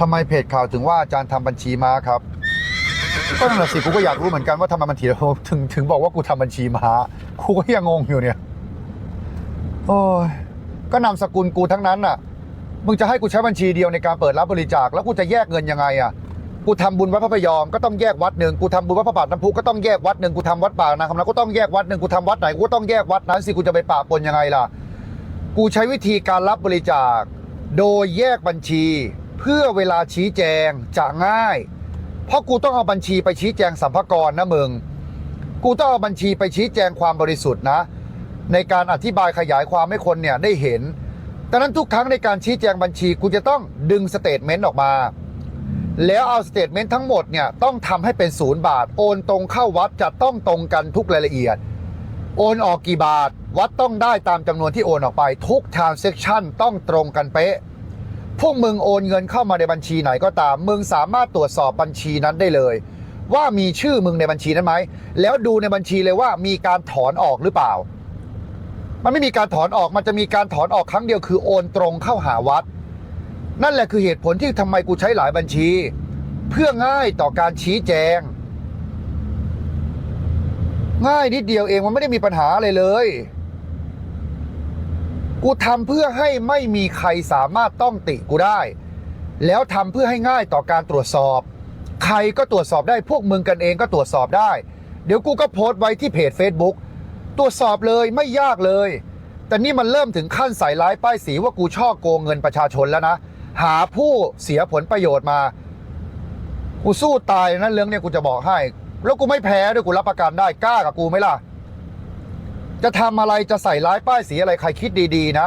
ทำไมเพจข่าวถึงว่าอาจารย์ทำบัญชีม้าครับ ก็นั่นแหละสิกูก็อยากรู้เหมือนกันว่าทำไมมันถีถึงถึงบอกว่ากูทำบัญชีม้ากูก็ยังงงอยู่เนี่ยโอ้ยก็นามสกุลกูทั้งนั้นน่ะ มึงจะให้กูใช้บัญชีเดียวในการเปิดรับบริจาคแล้วกูจะแยกเงินยังไงอะ กูทำบุญวัดพระพยอมก็ต้องแยกวัดหนึ่งกูทำบุญวัดพระบาทน้ำพุก็ต้องแยกวัดหนึ่งกูทำวัดป่านาคำน้ำก็ต้องแยกวัดหนึ่งกูทำวัดไหนกูก็ต้องแยกวัดนั้นสิกูจะไปปะปนยังไงล่ะ กูใช้วิธีการรับบริจาค โดยแยกบัญชี เพื่อเวลาชี้แจงจะง่าย เพราะกูต้องเอาบัญชีไปชี้แจงสัมภาระนะมึง กูต้องเอาบัญชีไปชี้แจงความบริสุทธิ์นะ ในการอธิบายขยายความให้คนเนี่ยได้เห็นดังนั้นทุกครั้งในการชี้แจงบัญชีกูจะต้องดึงสเตทเมนต์ออกมา แล้วเอาสเตทเมนต์ทั้งหมดเนี่ยต้องทำให้เป็นศูนย์บาท โอนตรงเข้าวัดจะต้องตรงกันทุกรายละเอียด โอนออกกี่บาท วัดต้องได้ตามจำนวนที่โอนออกไป ทุก transaction ต้องตรงกันเป๊ะ พวกมึงโอนเงินเข้ามาในบัญชีไหนก็ตาม มึงสามารถตรวจสอบบัญชีนั้นได้เลย ว่ามีชื่อมึงในบัญชีนั้นไหม แล้วดูในบัญชีเลยว่ามีการถอนออกหรือเปล่า มันไม่มีการถอนออก มันจะมีการถอนออกครั้งเดียวคือโอนตรงเข้าหาวัด นั่นแหละคือเหตุผลที่ทำไมกูใช้หลายบัญชี เพื่อง่ายต่อการชี้แจง ง่ายนิดเดียวเองมันไม่ได้มีปัญหาอะไรเลย กูทำเพื่อให้ไม่มีใครสามารถต้องติกูได้ แล้วทำเพื่อให้ง่ายต่อการตรวจสอบ ใครก็ตรวจสอบได้พวกมึงกันเองก็ตรวจสอบได้ เดี๋ยวกูก็โพสต์ไว้ที่เพจ Facebook ตรวจสอบเลยไม่ยากเลย แต่นี่มันเริ่มถึงขั้นใส่ร้ายป้ายสีว่ากูช่อโกงเงินประชาชนแล้วนะ หาผู้เสียผลประโยชน์มา กูสู้ตายนะเรื่องเนี้ยกูจะบอกให้ แล้วกูไม่แพ้ด้วยกูรับประกันได้กล้ากับกูไหมล่ะ จะทำอะไรจะใส่ร้ายป้ายสีอะไรใครคิดดีๆนะ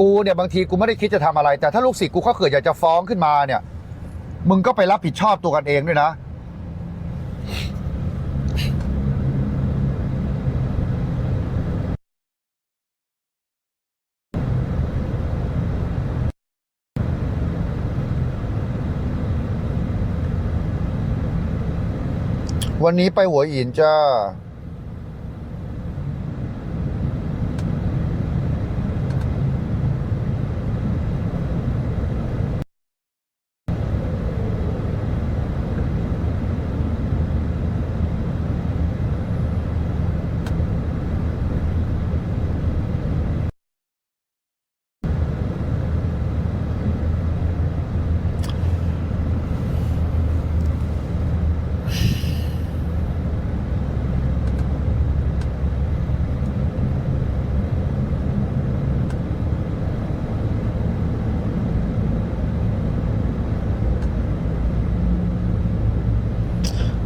กูเนี่ยบางทีกูไม่ได้คิดจะทำอะไร แต่ถ้าลูกศิษย์กูเขาเกิดอยากจะฟ้องขึ้นมาเนี่ย มึงก็ไปรับผิดชอบตัวกันเองด้วยนะ วันนี้ไปหัวหินจ้า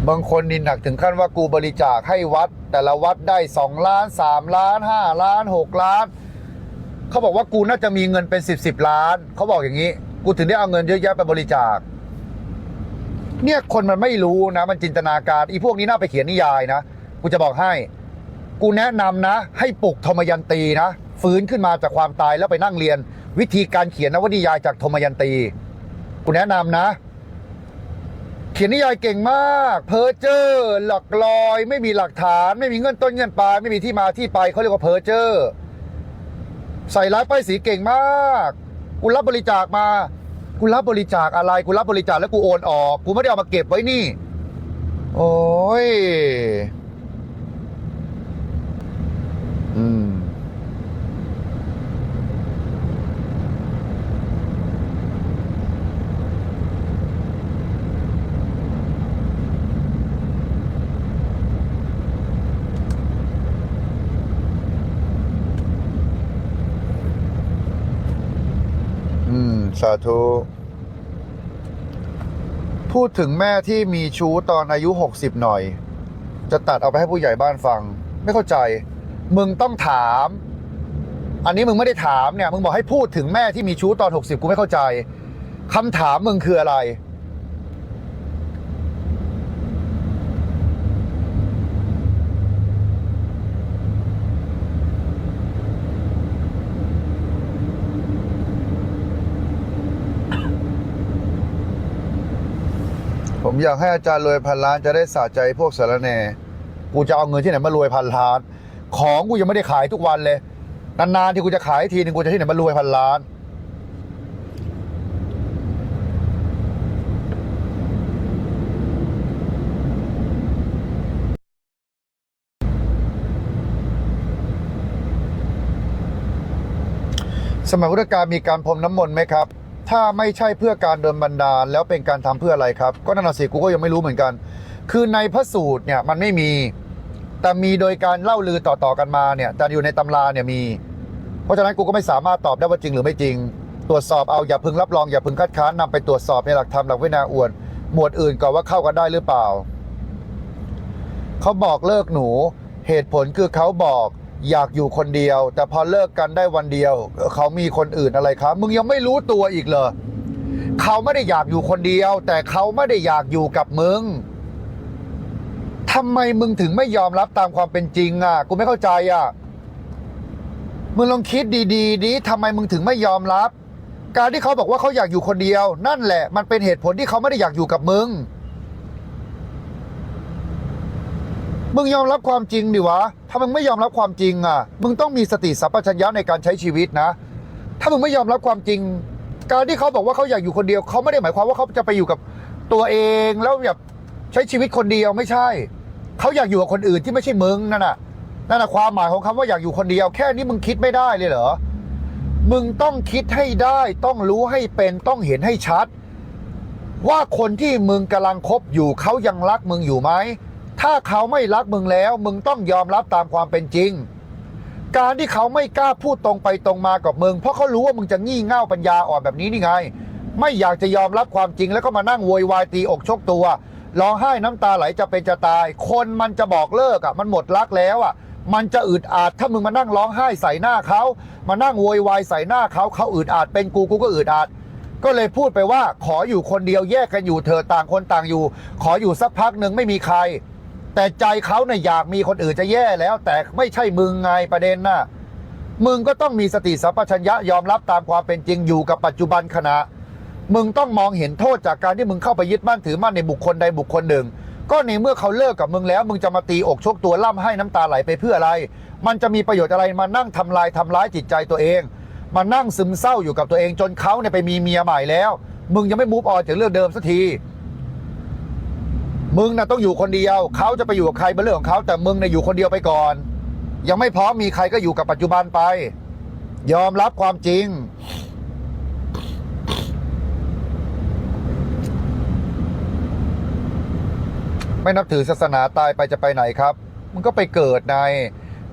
บางคนนี่หนักถึงขั้นว่ากูบริจาคให้วัด แต่ละวัดได้สองล้านสามล้านห้าล้านหกล้าน เขาบอกว่ากูน่าจะมีเงินเป็นสิบสิบล้าน เขาบอกอย่างนี้ กูถึงได้เอาเงินเยอะแยะไปบริจาค เนี่ยคนมันไม่รู้นะ มันจินตนาการอีพวกนี้น่าไปเขียนนิยายนะ กูจะบอกให้ กูแนะนำนะ ให้ปลุกธมยันตีนะฟื้นขึ้นมาจากความตายแล้วไปนั่งเรียน วิธีการเขียนนวนิยายจากธมยันตี กูแนะนำนะ เขียนนิยายเก่งมาก เพอเจอร์หลักลอย ไม่มีหลักฐาน ไม่มีเงื่อนต้นเงื่อนปลายไม่มีที่มาที่ไปเขาเรียกว่าเพอเจอร์ใส่ร้ายป้ายสีเก่งมากกูรับบริจาคมากูรับบริจาคอะไรกูรับบริจาคแล้วกูโอนออกกูไม่ได้เอามาเก็บไว้นี่ โอ้ยอืมาธุ พูดถึงแม่ที่มีชู้ตอนอายุ 60 หน่อย จะตัดเอาไปให้ผู้ใหญ่บ้านฟัง ไม่เข้าใจ มึงต้องถาม อันนี้มึงไม่ได้ถามเนี่ย มึงบอกให้พูดถึงแม่ที่มีชู้ตอน 60 กูไม่เข้าใจคำถามมึงคืออะไร มอยากให้อาจารย์รวยพันล้านจะได้สะใจพวกสารแหน่กูจะเอาเงินที่ไหนมารวยพันล้าน ของกูยังไม่ได้ขายทุกวันเลย นานๆที่กูจะขายทีนึงกูจะที่ไหนมารวยพันล้าน สมัยพุทธกาลมีการพรมน้ำมนต์ไหมครับ ถ้าไม่ใช่เพื่อการโดนบันดาลแล้วเป็นการทำเพื่ออะไรครับ ก็นั่นสิกูก็ยังไม่รู้เหมือนกัน คือในพระสูตรเนี่ยมันไม่มี แต่มีโดยการเล่าลือต่อๆกันมาเนี่ยแต่อยู่ในตำราเนี่ยมี เพราะฉะนั้นกูก็ไม่สามารถตอบได้ว่าจริงหรือไม่จริง ตรวจสอบเอาอย่าพึงรับรองอย่าพึงคัดค้านนำไปตรวจสอบในหลักธรรมหลักวินาอวน หมวดอื่นก่อนว่าเข้ากันได้หรือเปล่าเขาบอกเลิกหนู เหตุผลคือเขาบอก อยากอยู่คนเดียว แต่พอเลิกกันได้วันเดียว เขามีคนอื่นอะไรครับมึงยังไม่รู้ตัวอีกเหรอเขาไม่ได้อยากอยู่คนเดียว แต่เขาไม่ได้อยากอยู่กับมึงทำไมมึงถึงไม่ยอมรับตามความเป็นจริงอะกูไม่เข้าใจอะมึงลองคิดดีๆดิทำไมมึงถึงไม่ยอมรับ การที่เขาบอกว่าเขาอยากอยู่คนเดียว นั่นแหละ มันเป็นเหตุผลที่เขาไม่ได้อยากอยู่กับมึง มึงยอมรับความจริงดิวะ ถ้ามึงไม่ยอมรับความจริงอะ มึงต้องมีสติสัมปชัญญะในการใช้ชีวิตนะ ถ้ามึงไม่ยอมรับความจริง การที่เขาบอกว่าเขาอยากอยู่คนเดียว เขาไม่ได้หมายความว่าเขาจะไปอยู่กับตัวเองแล้วแบบใช้ชีวิตคนเดียวไม่ใช่ เขาอยากอยู่กับคนอื่นที่ไม่ใช่มึงนั่นน่ะ นั่นน่ะความหมายของคำว่าอยากอยู่คนเดียว แค่นี้มึงคิดไม่ได้เลยเหรอ มึงต้องคิดให้ได้ ต้องรู้ให้เป็น ต้องเห็นให้ชัด ว่าคนที่มึงกำลังคบอยู่เขายังรักมึงอยู่ไหม ถ้าเขาไม่รักมึงแล้ว มึงต้องยอมรับตามความเป็นจริง การที่เขาไม่กล้าพูดตรงไปตรงมากับมึง เพราะเขารู้ว่ามึงจะงี่เง่าปัญญาอ่อนแบบนี้นี่ไง ไม่อยากจะยอมรับความจริงแล้วก็มานั่งโวยวายตีอกชกตัวร้องไห้น้ำตาไหลจะเป็นจะตาย คนมันจะบอกเลิกอะ มันหมดรักแล้วอะ มันจะอึดอัดถ้ามึงมานั่งร้องไห้ใส่หน้าเขามานั่งโวยวายใส่หน้าเขาเขาอึดอัดเป็นกูกูก็อึดอัดก็เลยพูดไปว่าขออยู่คนเดียวแยกกันอยู่เธอต่างคนต่างอยู่ ขออยู่สักพักหนึ่งไม่มีใคร แต่ใจเขาเนี่ยอยากมีคนอื่นจะแย่แล้ว แต่ไม่ใช่มึงไงประเด็นน่ะมึงก็ต้องมีสติสัมปชัญญะยอมรับตามความเป็นจริงอยู่กับปัจจุบันขณะ มึงต้องมองเห็นโทษจากการที่มึงเข้าไปยึดมั่นถือมั่นในบุคคลใดบุคคลหนึ่ง ก็ในเมื่อเขาเลิกกับมึงแล้ว มึงจะมาตีอกชกตัวล่ำให้น้ำตาไหลไปเพื่ออะไร มันจะมีประโยชน์อะไรมานั่งทำลายทำร้ายจิตใจตัวเอง มานั่งซึมเศร้าอยู่กับตัวเองจนเขาเนี่ยไปมีเมียใหม่แล้ว มึงยังไม่มูฟออนจากเรื่องเดิมสักที มึงน่ะต้องอยู่คนเดียวเขาจะไปอยู่กับใครเป็นเรื่องของเขาแต่มึงน่ะอยู่คนเดียวไปก่อน ยังไม่พร้อมมีใครก็อยู่กับปัจจุบันไป ยอมรับความจริง ไม่นับถือศาสนาตายไปจะไปไหนครับ มึงก็ไปเกิดใน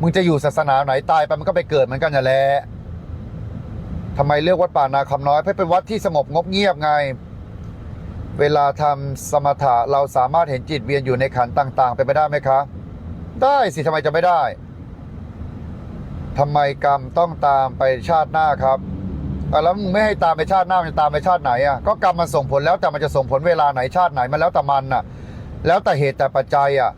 มึงจะอยู่ศาสนาไหนตายไปมันก็ไปเกิดเหมือนกันอย่าแหละทำไมเลือกวัดป่านาคำน้อยเพราะเป็นวัดที่สงบงบเงียบไง เวลาทำสมถะเราสามารถเห็นจิตเวียนอยู่ในขันต่างๆ ไปไม่ได้ไหมคะ ได้สิทำไมจะไม่ได้ทำไมกรรมต้องตามไปชาติหน้าครับแล้วมึงไม่ให้ตามไปชาติหน้ามันจะตามไปชาติไหนอะก็กรรมมันส่งผลแล้วแต่มันจะส่งผลเวลาไหนชาติไหนมันแล้วแต่มันน่ะ แล้วแต่เหตุแต่ปัจจัยอะ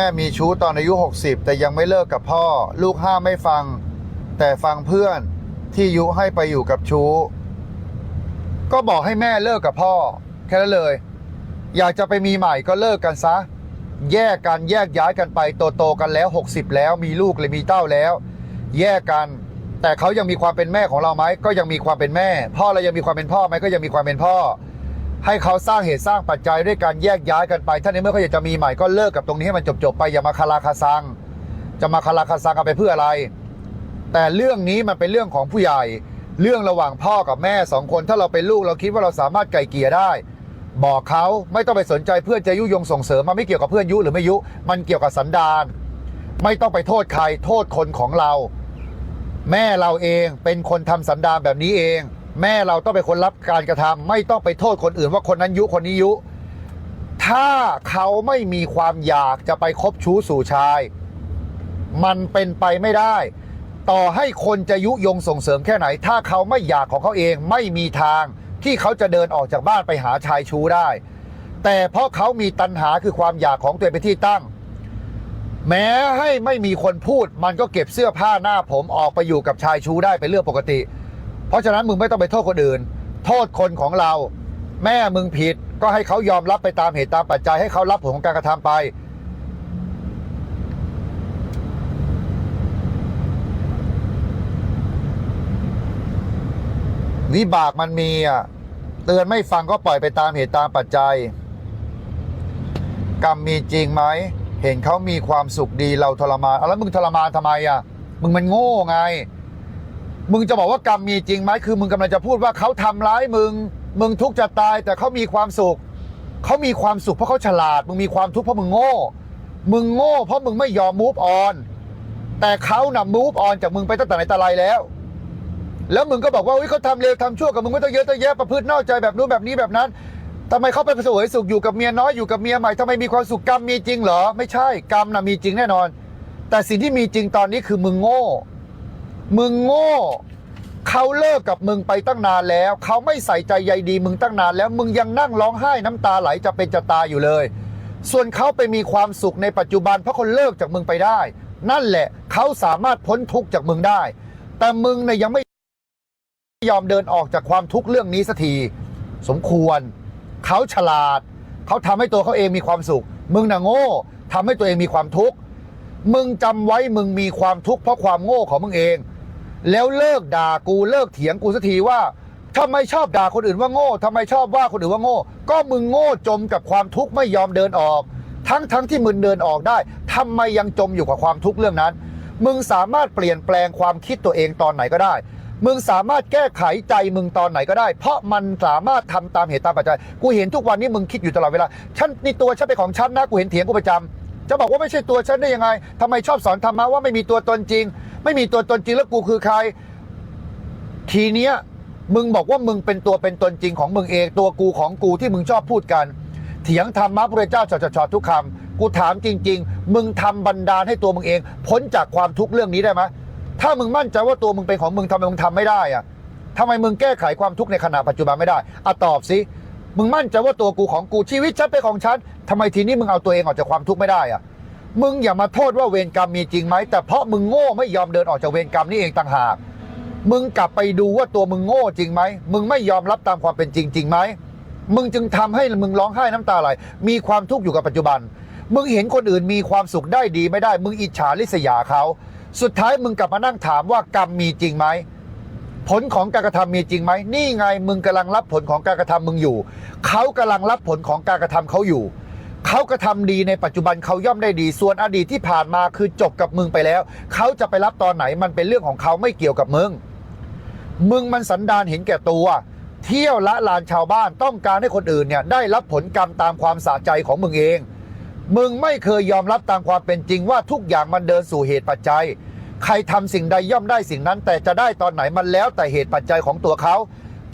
ม่มีชู้ตอนอายุ 60 แต่ยังไม่เลิกกับพ่อ ลูกห้ามไม่ฟัง แต่ฟังเพื่อนที่ยุให้ไปอยู่กับชู้ ก็บอกให้แม่เลิกกับพ่อ แค่นั้นเลย อยากจะไปมีใหม่ก็เลิกกันซะ แยกกันแยกย้ายกันไปโตโตๆกันแล้ว 60 แล้วมีลูกเลยมีเต้าแล้ว แยกกัน แต่เขายังมีความเป็นแม่ของเราไหมก็ยังมีความเป็นแม่ พ่อเรายังมีความเป็นพ่อไหมก็ยังมีความเป็นพ่อ ให้เขาสร้างเหตุสร้างปัจจัยด้วยการแยกย้ายกันไป ถ้าในเมื่อเขาอยากจะมีใหม่ก็เลิกกับตรงนี้ให้มันจบๆไปอย่ามาคาราคาซัง จะมาคาราคาซังกันไปเพื่ออะไร แต่เรื่องนี้มันเป็นเรื่องของผู้ใหญ่ เรื่องระหว่างพ่อกับแม่สองคน ถ้าเราเป็นลูกเราคิดว่าเราสามารถไกลเกลี่ยได้ บอกเขาไม่ต้องไปสนใจเพื่อนจะยุยงส่งเสริมมันไม่เกี่ยวกับเพื่อนยุหรือไม่ยุ มันเกี่ยวกับสันดานไม่ต้องไปโทษใครโทษคนของเรา แม่เราเองเป็นคนทำสันดานแบบนี้เอง แม่เราต้องเป็นคนรับการกระทำไม่ต้องไปโทษคนอื่นว่าคนนั้นยุคนนี้ยุ ถ้าเขาไม่มีความอยากจะไปคบชู้สู่ชาย มันเป็นไปไม่ได้ ต่อให้คนจะยุยงส่งเสริมแค่ไหน ถ้าเขาไม่อยากของเขาเองไม่มีทางที่เขาจะเดินออกจากบ้านไปหาชายชู้ได้ แต่เพราะเขามีตัณหาคือความอยากของตัวเองเป็นที่ตั้ง แม้ให้ไม่มีคนพูด มันก็เก็บเสื้อผ้าหน้าผมออกไปอยู่กับชายชู้ได้เป็นเรื่องปกติ เพราะฉะนั้นมึงไม่ต้องไปโทษคนอื่น โทษคนของเรา แม่มึงผิดก็ให้เขายอมรับไปตามเหตุตามปัจจัยให้เขารับผลของการกระทำไปวิบากมันมีอะเตือนไม่ฟังก็ปล่อยไปตามเหตุตามปัจจัย กรรมมีจริงไหมเห็นเขามีความสุขดีเราทรมานแล้วมึงทรมานทำไมอะมึงมันโง่ไง มึงจะบอกว่ากรรมมีจริงไหมคือมึงกำลังจะพูดว่าเขาทำร้ายมึง มึงทุกข์จะตายแต่เขามีความสุขเขามีความสุขเพราะเขาฉลาด มึงมีความทุกข์เพราะมึงโง่ มึงโง่เพราะมึงไม่ยอม move on แต่เขานำ move on จากมึงไปตั้งแต่ไหนแต่ไรแล้ว แล้วมึงก็บอกว่าเฮ้ยเขาทำเลวทำชั่วกับมึงไม่ต้องเยอะต้องแยะประพฤตินอกใจแบบนู้นแบบนี้แบบนั้นทำไมเขาไปสวยสุขอยู่กับเมียน้อยอยู่กับเมียใหม่ทำไมมีความสุขกรรมมีจริงเหรอ ไม่ใช่กรรมนะมีจริงแน่นอน แต่สิ่งที่มีจริงตอนนี้คือมึงโง่ มึงโง่ เขาเลิกกับมึงไปตั้งนานแล้ว เขาไม่ใส่ใจใยดีมึงตั้งนานแล้ว มึงยังนั่งร้องไห้น้ำตาไหลจะเป็นจะตายอยู่เลย ส่วนเขาไปมีความสุขในปัจจุบันเพราะคนเลิกจากมึงไปได้ นั่นแหละเขาสามารถพ้นทุกข์จากมึงได้ แต่มึงเนี่ยยังไม่ยอมเดินออกจากความทุกข์เรื่องนี้สักทีสมควร เขาฉลาด เขาทำให้ตัวเขาเองมีความสุข มึงน่ะโง่ทำให้ตัวเองมีความทุกข์มึงจำไว้มึงมีความทุกข์เพราะความโง่ของมึงเอง แล้วเลิกด่ากูเลิกเถียงกูสักทีว่าทำไมชอบด่าคนอื่นว่าโง่ทำไมชอบว่าคนอื่นว่าโง่ ก็มึงโง่จมกับความทุกข์ไม่ยอมเดินออก ทั้งทั้งที่มึงเดินออกได้ทำไมยังจมอยู่กับความทุกข์เรื่องนั้น มึงสามารถเปลี่ยนแปลงความคิดตัวเองตอนไหนก็ได้ มึงสามารถแก้ไขใจมึงตอนไหนก็ได้ เพราะมันสามารถทำตามเหตุตามปัจจัย กูเห็นทุกวันนี้มึงคิดอยู่ตลอดเวลาฉันนี่ตัวฉันเป็นของฉันนะกูเห็นเถียงกูประจำจะบอกว่าไม่ใช่ตัวฉันได้ยังไงทำไมชอบสอนธรรมะว่าไม่มีตัวตนจริง ไม่มีตัวตนจริงแล้วกูคือใคร ทีเนี้ยมึงบอกว่ามึงเป็นตัวเป็นตนจริงของมึงเอง ตัวกูของกูที่มึงชอบพูดกัน เถียงธรรมะพระเจ้าชอชอทุกคำกูถามจริง ๆ มึงทำบันดาลให้ตัวมึงเอง พ้นจากความทุกข์เรื่องนี้ได้ไหมถ้ามึงมั่นใจว่าตัวมึงเป็นของมึงทำไมมึงทำไม่ได้อะทำไมมึงแก้ไขความทุกข์ในขณะปัจจุบันไม่ได้อะตอบสิมึงมั่นใจว่าตัวกูของกูชีวิตฉันเป็นของฉันทำไมทีนี้มึงเอาตัวเองออกจากความทุกข์ไม่ได้อะ มึงอย่ามาโทษว่าเวรกรรมมีจริงไหมแต่เพราะมึงโง่ไม่ยอมเดินออกจากเวรกรรมนี่เองต่างหาก มึงกลับไปดูว่าตัวมึงโง่จริงไหมมึงไม่ยอมรับตามความเป็นจริงจริงไหมมึงจึงทำให้มึงร้องไห้น้ำตาไหลมีความทุกข์อยู่กับปัจจุบัน มึงเห็นคนอื่นมีความสุขได้ดีไม่ได้ มึงอิจฉาริษยาเขา สุดท้ายมึงกลับมานั่งถามว่ากรรมมีจริงไหมผลของการกระทำมีจริงไหมนี่ไงมึงกำลังรับผลของการกระทำมึงอยู่ เขากำลังรับผลของการกระทำเขาอยู่ เขากระทำดีในปัจจุบันเขาย่อมได้ดี ส่วนอดีตที่ผ่านมาคือจบกับมึงไปแล้ว เขาจะไปรับตอนไหนมันเป็นเรื่องของเขาไม่เกี่ยวกับมึง มึงมันสันดานเห็นแก่ตัว เที่ยวละลานชาวบ้านต้องการให้คนอื่นเนี่ยได้รับผลกรรมตามความสะใจของมึงเอง มึงไม่เคยยอมรับตามความเป็นจริงว่าทุกอย่างมันเดินสู่เหตุปัจจัย ใครทำสิ่งใดย่อมได้สิ่งนั้น แต่จะได้ตอนไหนมันแล้วแต่เหตุปัจจัยของตัวเขา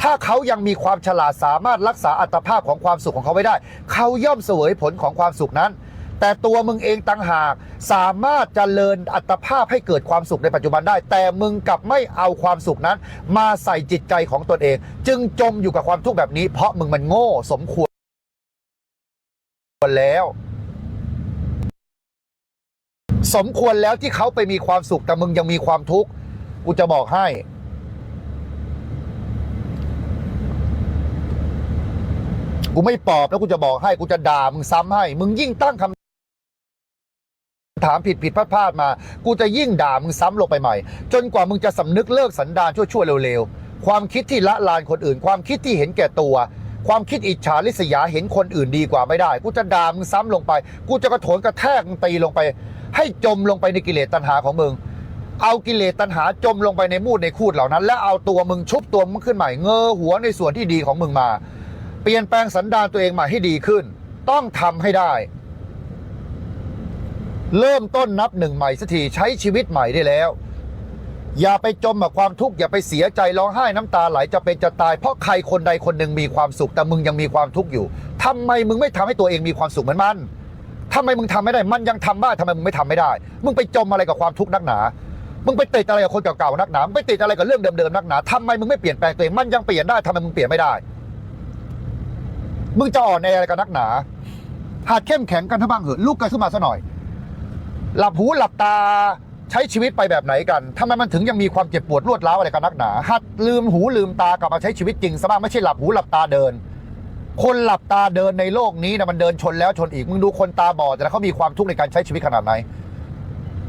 ถ้าเขายังมีความฉลาดสามารถรักษาอัตภาพของความสุขของเขาไว้ได้ เขาย่อมเสวยผลของความสุขนั้น แต่ตัวมึงเองต่างหากสามารถเจริญอัตภาพให้เกิดความสุขในปัจจุบันได้ แต่มึงกลับไม่เอาความสุขนั้น มาใส่จิตใจของตนเอง จึงจมอยู่กับความทุกข์แบบนี้ เพราะมึงมันโง่สมควรแล้วสมควรแล้วที่เขาไปมีความสุขแต่มึงยังมีความทุกข์ กูจะบอกให้ กูไม่ปอบแล้วกูจะบอกให้กูจะด่ามึงซ้ำให้ มึงยิ่งตั้งคำถามผิดผิดพลาดพลาดมา กูจะยิ่งด่ามึงซ้ำลงไปใหม่ จนกว่ามึงจะสำนึกเลิกสันดานชั่วๆเร็วๆ ความคิดที่ละลานคนอื่น ความคิดที่เห็นแก่ตัว ความคิดอิจฉาริษยาเห็นคนอื่นดีกว่าไม่ได้ กูจะด่ามึงซ้ำลงไป กูจะกระโถนกระแทกมึงตีลงไป ให้จมลงไปในกิเลสตัณหาของมึง เอากิเลสตัณหาจมลงไปในมูดในคูดเหล่านั้น แล้วเอาตัวมึงชุบตัวมึงขึ้นใหม่ เงอหัวในส่วนที่ดีของมึงมา เปลี่ยนแปลงสันดานตัวเองมาให้ดีขึ้น ต้องทำให้ได้ เริ่มต้นนับหนึ่งใหม่สักทีใช้ชีวิตใหม่ได้แล้ว อย่าไปจมกับความทุกข์อย่าไปเสียใจร้องไห้น้ำตาไหลจะเป็นจะตายเพราะใครคนใดคนหนึ่งมีความสุขแต่มึงยังมีความทุกข์อยู่ทำไมมึงไม่ทำให้ตัวเองมีความสุขเหมือนมันทำไมมึงทำไม่ได้ มันยังทำได้ทำไมมึงไม่ทำไม่ได้ มึงไปจมอะไรกับความทุกข์นักหนา มึงไปติดอะไรกับคนเก่าๆนักหนา มึงไปติดอะไรกับเรื่องเดิมๆนักหนาทำไมมึงไม่เปลี่ยนแปลงตัวเอง มันยังเปลี่ยนได้ทำไมมึงเปลี่ยนไม่ได้ มึงจะอ่อนแออะไรกับนักหนาหัดเข้มแข็งกันทั้งบ้างเหอะลุกกันขึ้นมาซะหน่อย หลับหูหลับตาใช้ชีวิตไปแบบไหนกันทำไมมันถึงยังมีความเจ็บปวดรวดร้าวอะไรกันนักหนา หัดลืมหูลืมตากลับมาใช้ชีวิตจริงซะบ้างไม่ใช่หลับหูหลับตาเดิน คนหลับตาเดินในโลกนี้นะมันเดินชนแล้วชนอีก มึงดูคนตาบอดแต่เขามีความทุกข์ในการใช้ชีวิตขนาดไหน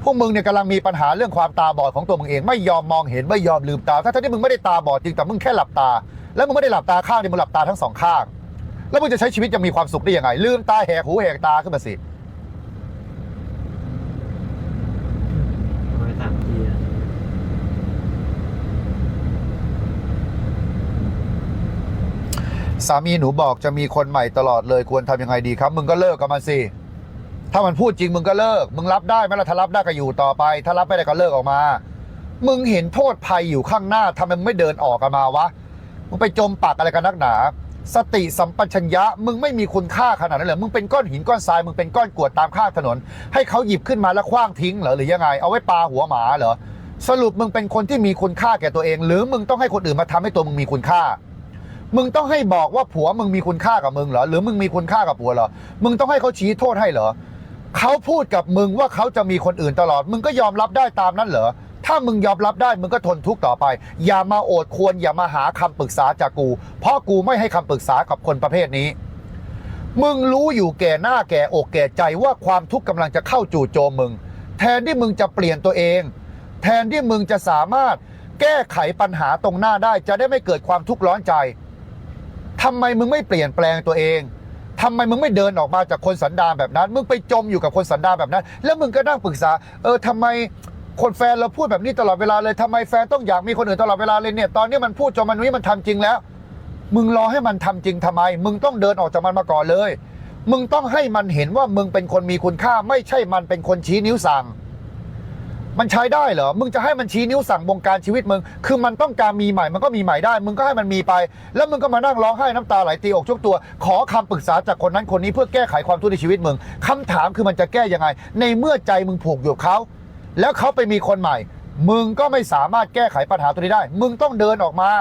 พวกมึงเนี่ยกำลังมีปัญหาเรื่องความตาบอดของตัวมึงเอง ไม่ยอมมองเห็นไม่ยอมลืมตา ถ้าที่มึงไม่ได้ตาบอดจริงแต่มึงแค่หลับตา แล้วมึงไม่ได้หลับตาข้างเดียวมึงหลับตาทั้งสองข้าง แล้วมึงจะใช้ชีวิตจะมีความสุขได้ยังไง ลืมตาแหกหูแหกตาขึ้นมาสิร้อยสามทีอะสามีหนูบอกจะมีคนใหม่ตลอดเลยควรทำยังไงดีครับ มึงก็เลิกกับมันสิ ถ้ามันพูดจริงมึงก็เลิก มึงรับได้ไหมล่ะถ้ารับได้ก็อยู่ต่อไป ถ้ารับไม่ได้ก็เลิกออกมา มึงเห็นโทษภัยอยู่ข้างหน้าทำไมมึงไม่เดินออกกันมาวะ มึงไปจมปักอะไรกันนักหนา สติสัมปชัญญะมึงไม่มีคุณค่าขนาดนั้นเหรอมึงเป็นก้อนหินก้อนทรายมึงเป็นก้อนกรวดตามข้างถนน ให้เขาหยิบขึ้นมาแล้วคว้างทิ้งเหรอหรือยังไง เอาไว้ปาหัวหมาเหรอสรุปมึงเป็นคนที่มีคุณค่าแก่ตัวเอง หรือมึงต้องให้คนอื่นมาทำให้ตัวมึงมีคุณค่า มึงต้องให้บอกว่าผัวมึงมีคุณค่ากับมึงเหรอหรือมึงมีคุณค่ากับผัวเหรอมึงต้องให้เขาชี้โทษให้เหรอเขาพูดกับมึงว่าเขาจะมีคนอื่นตลอด มึงก็ยอมรับได้ตามนั้นเหรอ ถ้ามึงยอมรับได้มึงก็ทนทุกข์ต่อไป อย่ามาโอดควรอย่ามาหาคำปรึกษาจากกู เพราะกูไม่ให้คำปรึกษากับคนประเภทนี้ มึงรู้อยู่แก่หน้าแก่อกแก่ใจว่าความทุกข์กำลังจะเข้าจู่โจมมึง แทนที่มึงจะเปลี่ยนตัวเอง แทนที่มึงจะสามารถแก้ไขปัญหาตรงหน้าได้จะได้ไม่เกิดความทุกข์ร้อนใจทำไมมึงไม่เปลี่ยนแปลงตัวเองทำไมมึงไม่เดินออกมาจากคนสันดานแบบนั้น มึงไปจมอยู่กับคนสันดานแบบนั้น แล้วมึงก็นั่งปรึกษา เออทำไม คนแฟนเราพูดแบบนี้ตลอดเวลาเลยทำไมแฟนต้องอยากมีคนอื่นตลอดเวลาเลยเนี่ยตอนนี้มันพูดจนมันนี้มันทำจริงแล้ว มึงรอให้มันทำจริงทำไม มึงต้องเดินออกจากมันมาก่อนเลย มึงต้องให้มันเห็นว่ามึงเป็นคนมีคุณค่า ไม่ใช่มันเป็นคนชี้นิ้วสั่ง มันใช้ได้เหรอมึงจะให้มันชี้นิ้วสั่งบงการชีวิตมึง คือมันต้องการมีใหม่มันก็มีใหม่ได้ มึงก็ให้มันมีไป แล้วมึงก็มานั่งร้องไห้น้ำตาไหลตีอกชุกตัว ขอคำปรึกษาจากคนนั้นคนนี้เพื่อแก้ไขความทุกข์ในชีวิตมึงคำถามคือมันจะแก้ยังไง ในเมื่อใจมึงผูกอยู่เขา แล้วเขาไปมีคนใหม่ มึงก็ไม่สามารถแก้ไขปัญหาตัวนี้ได้ มึงต้องเดินออกมา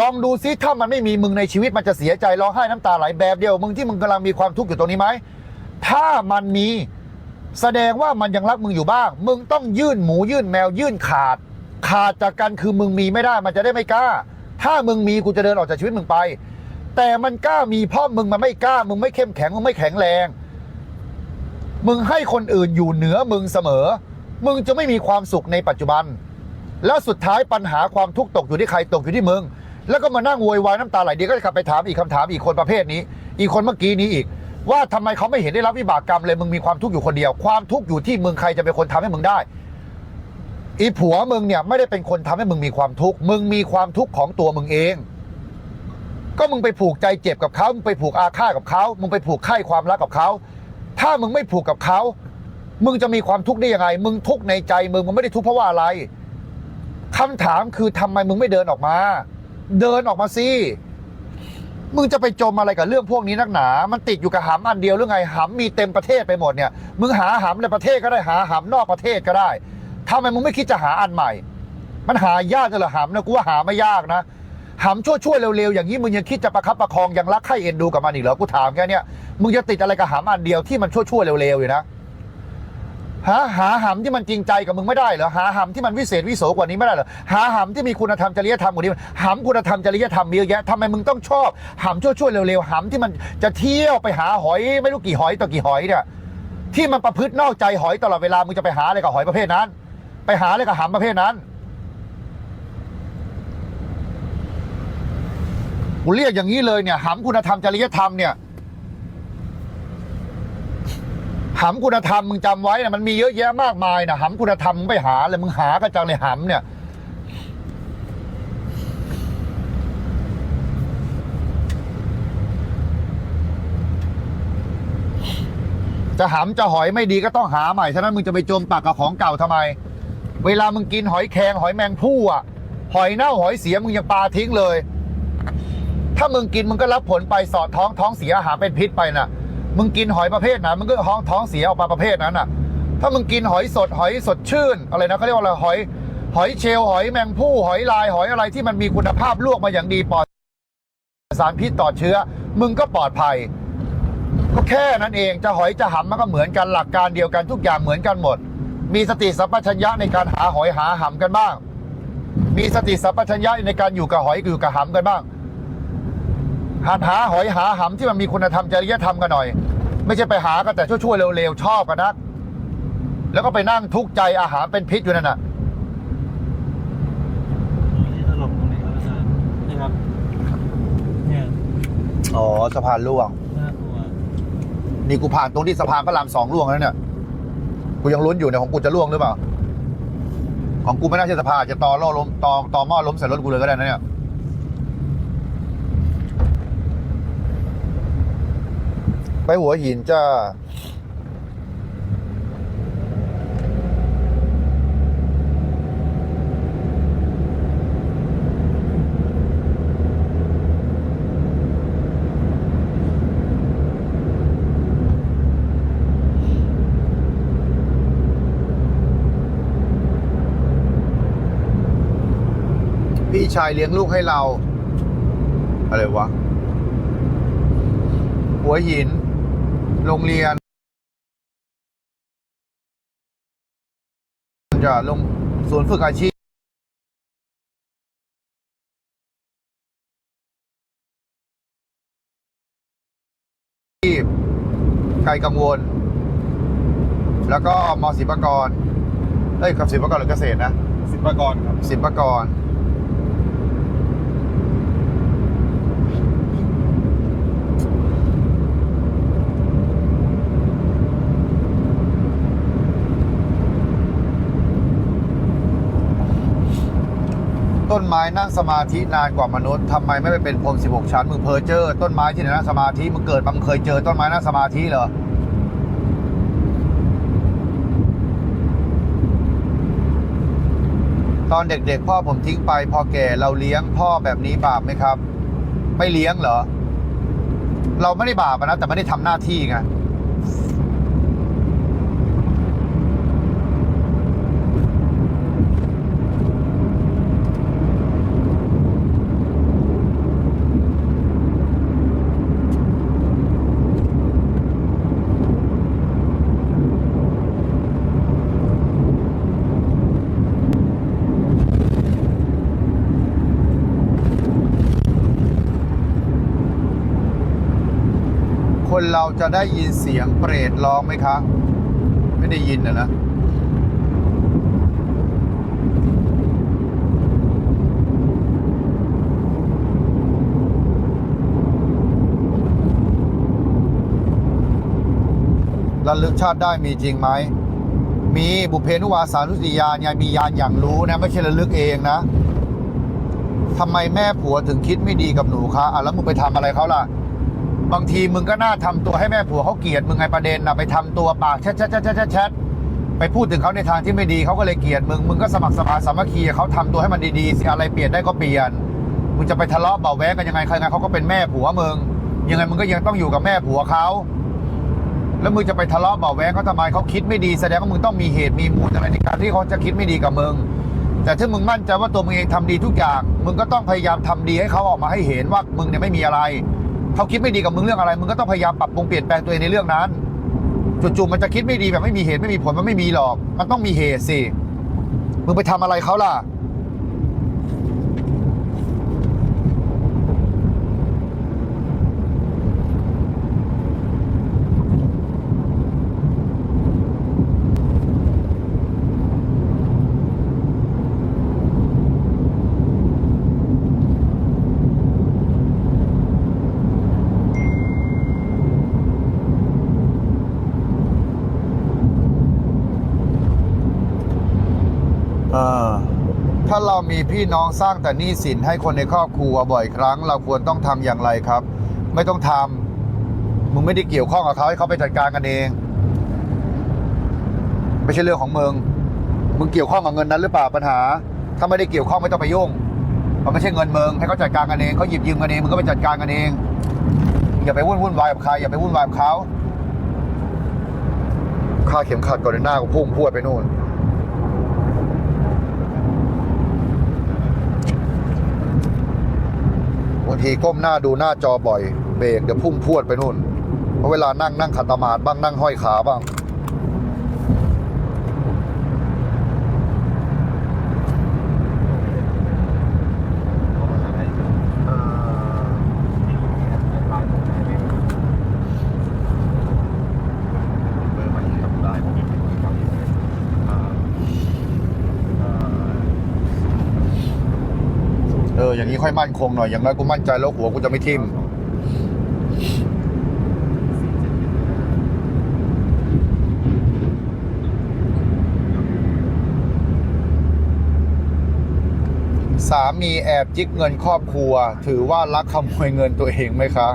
ลองดูซิถ้ามันไม่มีมึงในชีวิตมันจะเสียใจร้องไห้น้ำตาไหลแบบเดียว มึงที่มึงกำลังมีความทุกข์อยู่ตรงนี้ไหมถ้ามันมีแสดงว่ามันยังรักมึงอยู่บ้าง มึงต้องยื่นหมูยื่นแมวยื่นขาด ขาดจากกันคือมึงมีไม่ได้มันจะได้ไม่กล้า ถ้ามึงมีกูจะเดินออกจากชีวิตมึงไป แต่มันกล้ามีเพราะมึงมันไม่กล้า มึงไม่เข้มแข็งมึงไม่แข็งแรง มึงให้คนอื่นอยู่เหนือมึงเสมอ มึงจะไม่มีความสุขในปัจจุบัน แล้วสุดท้ายปัญหาความทุกข์ตกอยู่ที่ใครตกอยู่ที่มึง แล้วก็มานั่งโวยวายน้ำตาไหลเดียวก็จะกลับไปถามอีกคำถามอีกคนประเภทนี้ อีกคนเมื่อกี้นี้อีก ว่าทำไมเขาไม่เห็นได้รับวิบากกรรมเลยมึงมีความทุกข์อยู่คนเดียว ความทุกข์อยู่ที่มึงใครจะเป็นคนทำให้มึงได้อีผัวมึงเนี่ยไม่ได้เป็นคนทำให้มึงมีความทุกข์ มึงมีความทุกข์ของตัวมึงเอง ก็มึงไปผูกใจเจ็บกับเขา มึงไปผูกอาฆาตกับเขา มึงไปผูกไข้ความรักกับเขา ถ้ามึงไม่ผูกกับเขา มึงจะมีความทุกข์ได้ยังไง มึงทุกข์ในใจมึงมึงไม่ได้ทุกข์เพราะว่าอะไรคำถามคือทำไมมึงไม่เดินออกมา เดินออกมาสิมึงจะไปจมอะไรกับเรื่องพวกนี้นักหนา มันติดอยู่กับหำอันเดียวหรือไงหำมีเต็มประเทศไปหมดเนี่ย มึงหาหำในประเทศก็ได้หาหำนอกประเทศก็ได้ทำไมมึงไม่คิดจะหาอันใหม่ มันหายากจะเหรอหำนะกูว่าหาไม่ยากนะ หำชั่วๆเร็วๆอย่างนี้มึงยังคิดจะประคับประคองยังรักใคร่เอ็นดูกับมันอีกเหรอกูถามแค่เนี้ยมึงจะติดอะไรกับหำอันเดียวที่มันชั่วๆเร็วๆอยู่นะหาหาหำที่มันจริงใจกับมึงไม่ได้เหรอหาหำที่มันวิเศษวิโสกว่านี้ไม่ได้เหรอหาหำที่มีคุณธรรมจริยธรรมกว่านี้หำคุณธรรมจริยธรรมมีเยอะแยะทำไมมึงต้องชอบหำชั่วๆเร็วๆหำที่มันจะเที่ยวไปหาหอยไม่รู้กี่หอยต่อกี่หอยเนี่ยที่มันประพฤตินอกใจหอยตลอดเวลามึงจะไปหาอะไรกับหอยประเภทนั้น ไปหาอะไรกับหำประเภทนั้น กูเรียกอย่างนี้เลยเนี่ยหำคุณธรรมจริยธรรมเนี่ยหำคุณธรรมมึงจำไว้นะมันมีเยอะแยะมากมายนะหำคุณธรรมมึงไปหาเลยมึงหากระจังเลยหำเนี่ย จะหำจะหอยไม่ดีก็ต้องหาใหม่ฉะนั้นมึงจะไปจมปากกับของเก่าทำไม เวลามึงกินหอยแครงหอยแมงผู้อะ หอยเน่าหอยเสียมึงยังปลาทิ้งเลย ถ้ามึงกินมึงก็รับผลไปสอดท้องท้องเสียอาหารเป็นพิษไปน่ะมึงกินหอยประเภทไหนมึงก็ท้องท้องเสียออกมาประเภทนั้นน่ะ ถ้ามึงกินหอยสดหอยสดชื่น อะไรนะเขาเรียกว่าอะไรหอย หอยเชลหอยแมงผู้หอยลายหอยอะไรที่มันมีคุณภาพลวกมาอย่างดีปลอดสารพิษต่อเชื้อ มึงก็ปลอดภัยก็แค่นั้นเองจะหอยจะหำมันก็เหมือนกันหลักการเดียวกันทุกอย่างเหมือนกันหมด มีสติสัมปชัญญะในการหาหอยหาหำกันบ้าง มีสติสัมปชัญญะในการอยู่กับหอยอยู่กับหำกันบ้าง หัดหาหอยหาหำที่มันมีคุณธรรมจริยธรรมกันหน่อย ไม่ใช่ไปหากันแต่ชั่วๆเร็วๆชอบกันนัก แล้วก็ไปนั่งทุกข์ใจอาหารเป็นพิษอยู่นั่นน่ะที่ตลกตรงนี้ครับอาจารย์นี่ครับเนี่ยอ๋อสะพานล่วง น่ากลัวนี่กูผ่านตรงที่สะพานพระรามสองล่วงแล้วเนี่ย กูยังลุ้นอยู่เนี่ยของกูจะล่วงหรือเปล่า ของกูไม่น่าใช่สะพานอาจจะตอล่อล้มตอตอหม้อล้มใส่รถกูเลยก็ได้นะเนี่ย ไปหัวหินจ้า พี่ชายเลี้ยงลูกให้เรา อะไรวะ หัวหิน โรงเรียนจะลงศูนย์ฝึกอาชีพไกลกังวล แล้วก็มศิลปากรเอ้ยกับศิลปากรหรือเกษตรนะศิลปากรครับ ศิลปากร ต้นไม้นั่งสมาธินานกว่ามนุษย์ทำไมไม่ไปเป็นพรหม16 ชั้นมึงเพอเจอร์ต้นไม้ที่ไหนนั่งสมาธิมึงเกิดมามึงเคยเจอต้นไม้นั่งสมาธิเหรอตอนเด็กๆ พ่อผมทิ้งไปพอแก่เราเลี้ยงพ่อแบบนี้บาปไหมครับ ไม่เลี้ยงเหรอ เราไม่ได้บาปนะแต่ไม่ได้ทำหน้าที่ไง เราจะได้ยินเสียงเปรตร้องไหมคะ ไม่ได้ยินนะนะระลึกชาติได้มีจริงไหม มีบุเพนุวาสานุสติยานไงมียานอย่างรู้นะ ไม่ใช่ระลึกเองนะทำไมแม่ผัวถึงคิดไม่ดีกับหนูคะอะแล้วมึงไปทำอะไรเขาล่ะ บางทีมึงก็น่าทำตัวให้แม่ผัวเขาเกลียดมึงไงประเด็นนะไปทำตัวปากแชทแชทแชทแชทแชทไปพูดถึงเขาในทางที่ไม่ดีเขาก็เลยเกลียดมึงมึงก็สมัครสมาสามัคคีกับเขาทำตัวให้มันดีๆสิอะไรเปลี่ยนได้ก็เปลี่ยนมึงจะไปทะเลาะเบาแวงกันยังไงใครไงเขาก็เป็นแม่ผัวมึงยังไงมึงก็ยังต้องอยู่กับแม่ผัวเขาแล้วมึงจะไปทะเลาะเบาแวงเขาทำไมเขาคิดไม่ดีแสดงว่ามึงต้องมีเหตุมีมูลอะไรในการที่เขาจะคิดไม่ดีกับมึงแต่ถ้ามึงมั่นใจว่าตัวมึงเองทำดีทุกอย่าง มึงก็ต้องพยายามทำดีให้เขาออกมาให้เห็นว่ามึงเนี่ยไม่มีอะไร เขาคิดไม่ดีกับมึงเรื่องอะไร มึงก็ต้องพยายามปรับปรุงเปลี่ยนแปลงตัวเองในเรื่องนั้นจู่ๆมันจะคิดไม่ดีแบบไม่มีเหตุไม่มีผลมันไม่มีหรอก มันต้องมีเหตุสิ มึงไปทำอะไรเขาล่ะ มีพี่น้องสร้างแต่หนี้สินให้คนในครอบครัวบ่อยครั้ง เราควรต้องทำอย่างไรครับ ไม่ต้องทำมึงไม่ได้เกี่ยวข้องกับเขาให้เขาไปจัดการกันเอง ไม่ใช่เรื่องของมึงมึงเกี่ยวข้องกับเงินนั้นหรือเปล่าปัญหา ถ้าไม่ได้เกี่ยวข้องไม่ต้องไปยุ่งมันไม่ใช่เงินมึงให้เขาจัดการกันเองเขาหยิบยืมกันเองมึงก็ไปจัดการกันเอง อย่าไปวุ่นวุ่นวายกับใครอย่าไปวุ่นวายกับเขาค่าเข็มขัดก่อนหน้ากูพุ่งพวดไปนู่น บางทีก้มหน้าดูหน้าจอบ่อย เบรกเดี๋ยวพุ่งพวดไปนู่นเพราะเวลานั่งนั่งขัดตมาดบ้างนั่งห้อยขาบ้าง เบอร์มันทำได้ผมไม่มีความ อย่างนี้ค่อยมั่นคงหน่อย อย่างน้อยกูมั่นใจแล้วหัวกูจะไม่ทิ่มสามีแอบจิกเงินครอบครัว ถือว่าลักขโมยเงินตัวเองไหมคะ